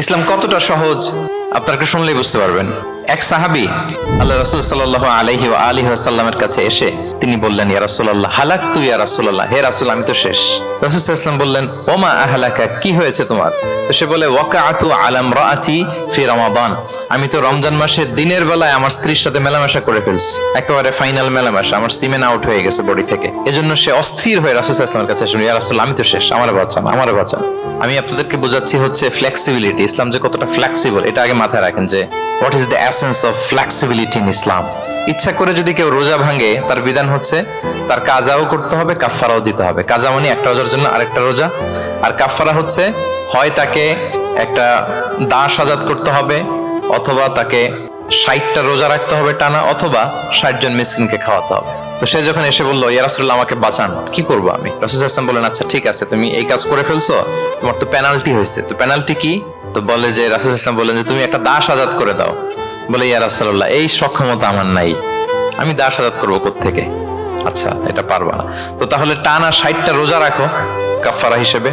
ইসলাম কতটা সহজ আপনাকে শুনলেই বুঝতে পারবেন। এক সাহাবি আল্লাহ রসুল সাল্লাহ আলহি আলী সাল্লামের কাছে এসে তিনি বললেন, ইয়া রাসূলুল্লাহ হালাক তু ইয়া রাসূলুল্লাহ? হে রাসূল, আমি তো শেষ। রাসূল সাল্লাম বললেন, ওমা আহলাকা, কি হয়েছে তোমার? তো সে বলে, ওয়াকাআতু আলাম রাআতি ফি রমাদান। আমি তো রমজান মাসের দিনের বেলায় আমার স্ত্রীর সাথে মেলামেশা করে ফেলছি। একেবারে ফাইনাল মেলামেশা, আমার সিমেন আউট হয়ে গেছে বডি থেকে। এজন্য সে অস্থির হয়ে রাসুল সাল্লামের কাছে শুনি ইয়া রাসূল, আমি তো শেষ, আমার বাঁচান আমার বাঁচান আমি আপনাদেরকে বোঝাচ্ছি হচ্ছে ফ্লেক্সিবিলিটি ইসলাম যে কতটা ফ্লেক্সিবল এটা আগে মাথায় রাখেন যে what is the essence of flexibility in Islam ইচ্ছা করে যদি কেউ রোজা ভাঙে, তার বিধান হচ্ছে তার কাজাও করতে হবে কাফারাও দিতে হবে। কাজা মানে একটা রোজার জন্য আরেকটা রোজা। আর কাফারা হচ্ছে, হয় তাকে একটা দাস আজাদ করতে হবে, অথবা তাকে ষাটটা রোজা রাখতে হবে টানা, অথবা ষাট জন মিসকিনকে খাওয়াতে হবে। তো সে যখন এসে বলল, ইয়া রাসুল্লাহ আমাকে বাঁচান, কি করব আমি? রসুল হাসান বললেন আচ্ছা ঠিক আছে, তুমি এই কাজ করে ফেলছো, তোমার তো পেনাল্টি হয়েছে। তো পেনাল্টি কি? তো বলে যে রাসুল হাসান বললেন যে, তুমি একটা দাস আজাদ করে দাও। বলে, ইয়া রাসুল্লাহ এই সক্ষমতা আমার নাই। আমি দাস আজাদ করব থেকে আচ্ছা এটা পারবা না। তো তাহলে টানা ষাটটা রোজা রাখো কাফারা হিসেবে।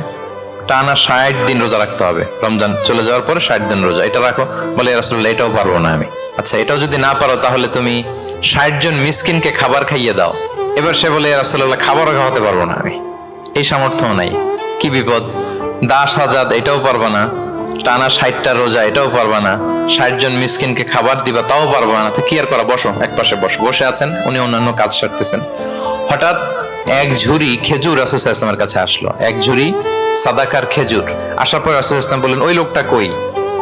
টানা ষাট দিন রোজা রাখতে হবে। রমজান চলে যাওয়ার পরে ষাট দিন রোজা, এটা রাখো। বলে রাসুল্লাহ এটাও পারব না আমি। আচ্ছা এটাও যদি না পারো, তাহলে তুমি ষাট জন মিসকিনকে খাবার খাইয়ে দাও। এবার সে বলে রাসুল্লাহ খাবারও খাওয়াতে পারব না আমি। এই সামর্থ্য নাই। কি বিপদ? দাস আজাদ, এটাও পারবা না। টানা ষাটটা রোজা, এটাও পারবা না। ষাট জন মিসকিনকে খাবার দিবা, তাও পারবা না। কি আর করা? বসো, এক পাশে বসো। বসে আছেন, উনি অন্যান্য কাজ সারতেছেন। হঠাৎ এক ঝুড়ি খেজুর রাসুল ইসলামের কাছে আসলো। এক ঝুড়ি সাদাকার খেজুর। আসার পর রাসুল ইসলাম বললেন, ওই লোকটা কই?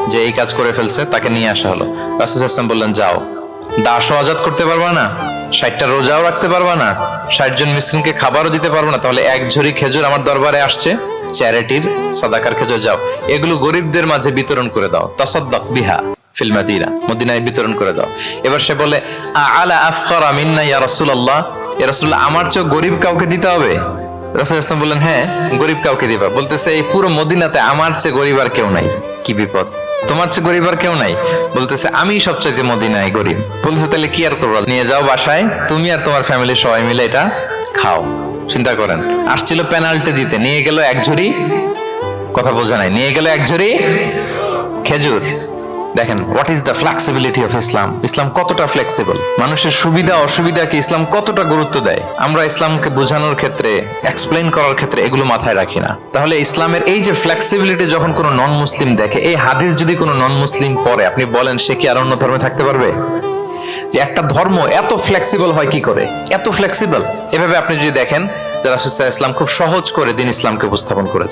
যে এই কাজ করে ফেলছে, তাকে নিয়ে আসা হলো। রাসুল ইসলাম বললেন, যাও। দাসও আজাদ করতে পারবা না। ষাটটা রোজাও রাখতে পারবা না। ষাট জন মিসকিনকে খাবারও দিতে পারব না। তাহলে এক ঝুড়ি খেজুর আমার দরবারে আসছে। চ্যারিটির সাদাকার খেজুর যাও। এগুলো গরিবদের মাঝে বিতরণ করে দাও। তাসাদ্দাক বিহা ফিল মাদিনা, মদিনায় বিতরণ করে দাও। এবার সে বলে আলা আফকার মিন্না ইয়া রাসূলুল্লাহ? ইয়া রাসূলুল্লাহ আমার চেয়ে গরিব কাউকে দিতে হবে? রাসূল ইসলাম বললেন হ্যাঁ গরিব কাউকে দিবা। বলতেছে, এই পুরো মদিনাতে আমার চেয়ে গরিব আর কেউ নাই। কি বিপদ? তোমার চেয়ে গরিব আর কেউ নাই? বলতেছে, আমি সবচাইতে মদিনায় গরিব। বলতেছে, তাহলে কি আর করব? নিয়ে যাও বাসায়। তুমি আর তোমার ফ্যামিলি সবাই মিলে এটা খাও। চিন্তা করেন। আসছিল পেনাল্টি দিতে, নিয়ে গেল এক ঝুড়ি, কথা বোঝা নাই, নিয়ে গেল এক ঝুড়ি খেজুর। দেখেন what is the flexibility of Islam Islam কতটা ফ্লেক্সিবল মানুষের সুবিধা অসুবিধাকে ইসলাম কতটা গুরুত্ব দেয়? আমরা ইসলামকে বোঝানোর ক্ষেত্রে এক্সপ্লেইন করার ক্ষেত্রে এগুলো মাথায় রাখি না। তাহলে ইসলামের এই যে ফ্লেক্সিবিলিটি যখন কোনো নন মুসলিম দেখে, এই হাদিস যদি কোনো নন মুসলিম পড়ে, আপনি বলেন সে কি আর অন্য ধর্মে থাকতে পারবে? যে একটা ধর্ম এত ফ্লেক্সিবল হয় কি করে? এত ফ্লেক্সিবল এভাবে আপনি যদি দেখেন যে রাসুসাহ ইসলাম খুব সহজ করে দিন ইসলামকে উপস্থাপন করেছে